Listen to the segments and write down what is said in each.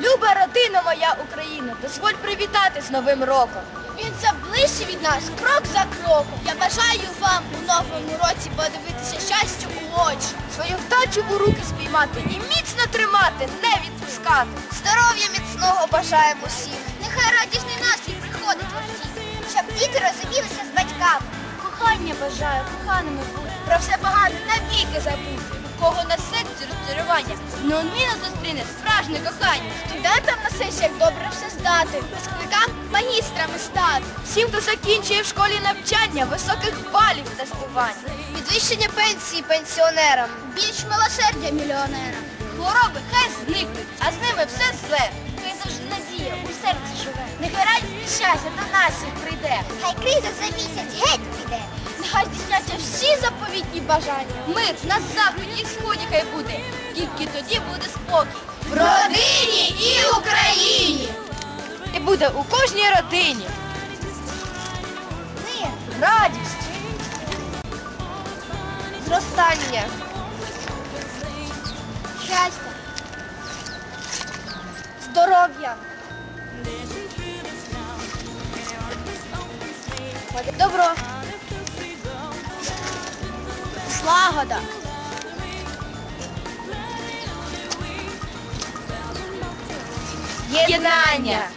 Люба родина моя Україна, дозволь привітати з Новим роком. Він все ближче від нас, крок за кроком. Я бажаю вам у новому році подивитися щастю у очі. Свою вдачу у руки спіймати і міцно тримати, не відпускати. Здоров'я міцного бажаємо всім. Нехай радісний настрій приходить в житті, щоб діти розумілися з батьками. Кохання бажаю, коханими бути. Про все погане навіки забути. Кого на серці розчарування, неодмінно зустріне справжнє кохання. Студентам на сесіях добре все здати, випускникам магістрами стати. Всім, хто закінчує в школі навчання, високих балів з тестувань. Підвищення пенсії пенсіонерам, більш милосердя мільйонерам. Хвороби хай зникнуть, а з ними все зле. Хай завжди надія у серці живе. Нехай радість і щастя до нас їх прийде. Хай криза за місяць геть піде. Нехай здійсняться всі заповітні бажання. Мир на заході і сході хай буде, тільки тоді буде спокій. В родині і Україні! І буде у кожній родині Мир, радість. зростання, щастя, здоров'я. Добро. Слагода. Єднання.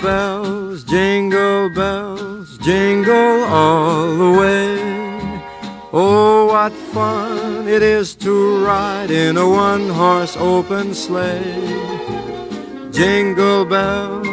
Bells, jingle bells, jingle all the way. Oh, what fun it is to ride in a one horse open sleigh. Jingle bells,